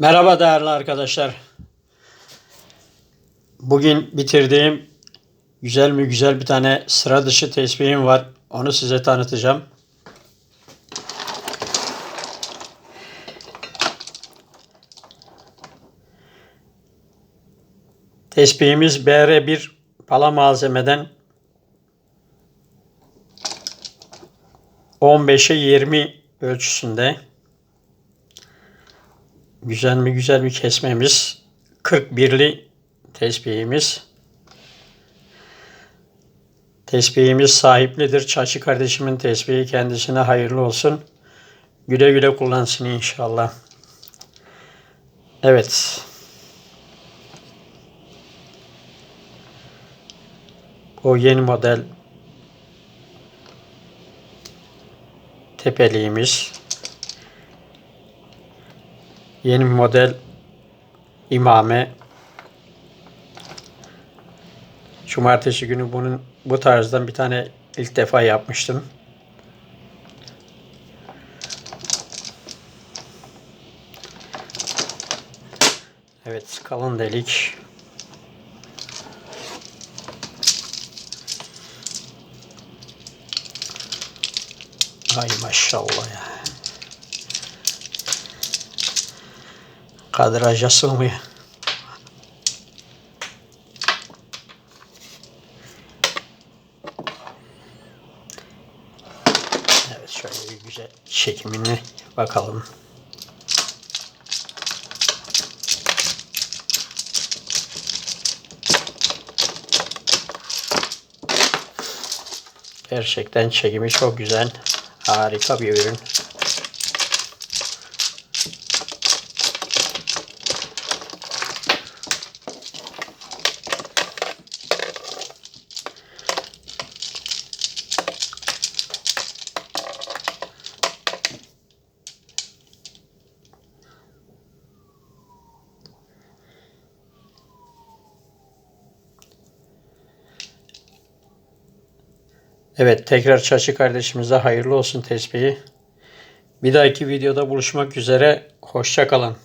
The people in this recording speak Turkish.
Merhaba değerli arkadaşlar. Bugün bitirdiğim güzel mi güzel bir tane sıra dışı tesbihim var. Onu size tanıtacağım. Tesbihimiz BR1 pala malzemeden 15'e 20 ölçüsünde. Güzel mi güzel bir kesmemiz. 41'li tesbihimiz. Tesbihimiz sahiplidir. Çarşı kardeşimin tesbihi kendisine hayırlı olsun. Güle güle kullansın inşallah. Evet. O yeni model tepeliğimiz. Yeni model imame. Cumartesi günü bunun bu tarzdan bir tane ilk defa yapmıştım. Evet, kalın delik. Ay maşallah ya. Kadraja sığmıyor. Evet şöyle bir güzel çekimine bakalım. Gerçekten çekimi çok güzel. Harika bir ürün. Evet tekrar Çaçı kardeşimize hayırlı olsun tesbihi. Bir dahaki videoda buluşmak üzere. Hoşça kalın.